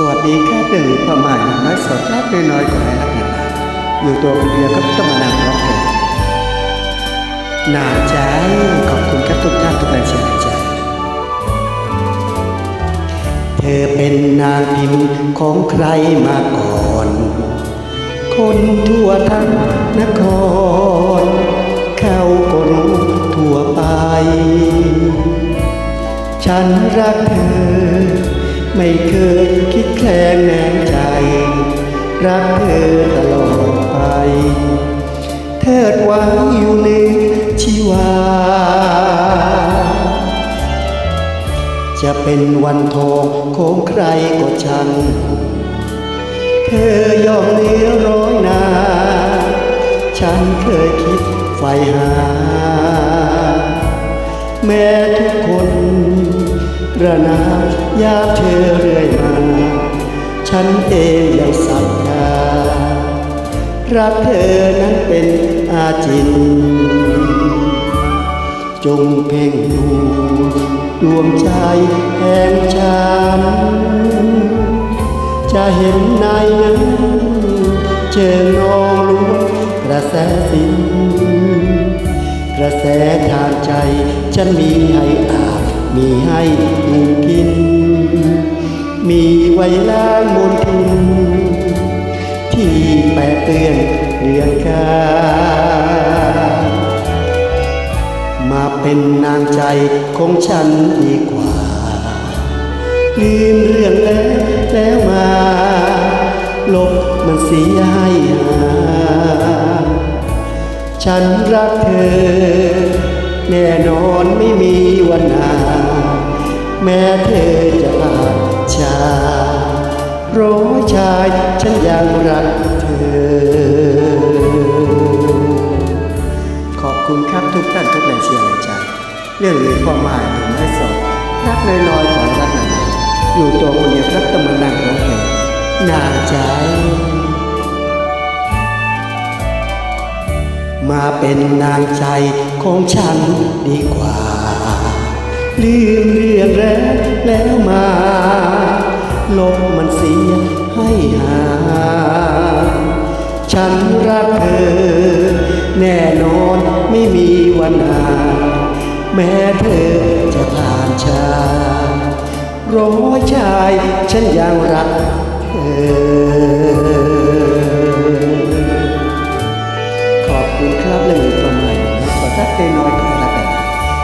สวัสดีแค่หนึ่งประมาณน้อยสดและน้อยกว่าไรลักนาอยู่ตัวคนเดียวก็ต้องมานั่งร้องเพลงหนาใจขอบคุณครับทุกท่านทุกแรงเชียร์ใจเธอเป็นนางพิมพ์ของใครมาก่อน คนทั่วทั้งนคร เขาก็รู้ทั่วไป ฉันรักเธอ ไม่เคยคิดแคลงแนงใจ รักเธอตลอดไป เทิดไว้อยู่ในชีวา จะเป็นวันทองของใครก็ช่างเธอยอมเหนี้ร้อยนา ฉันเคยคิดใฝ่หา แม้ทุกคน ระนามยาเธอเรื่อยมา ฉันเองยังสัญญารักเธอนั้นเป็นอาจิน จงเพ่งดูดวงใจแห่งฉัน จะเห็นในนั้นเจอนองล้วนกระแสสินกระแสทางใจฉันมีให้อาบ มีให้อยู่กิน มีไว้ล้างมนทิน ที่แปะเปื้อนเรือนกามาเป็นนางใจของฉันดีกว่า ลืมเรื่องแล้วแล้วมา ลบมันเสียให้หาฉันรักเธอ แน่นอนไม่มีวันหา แม้เธอจะผ่าชาโรชายฉันยังรักเธอ ขอบคุณครับทุกท่านทุกแรงเชียร์แรงใจเรื่องนี้ความหมายถึงไม่สอดรักน้อยๆขอให้รักนานอยู่ตัวคนเดียวรักตะมันนั่งร้องเพลงน่าใจมาเป็นนางใจ ของฉันดีกว่า ลืมเรื่องแล้วแล้วมาลบมันเสียให้หา ฉันรักเธอ แน่นอนไม่มีวันหา แม้เธอจะผ่านชาร้อยชายฉันยังรักเธอ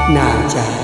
哪家。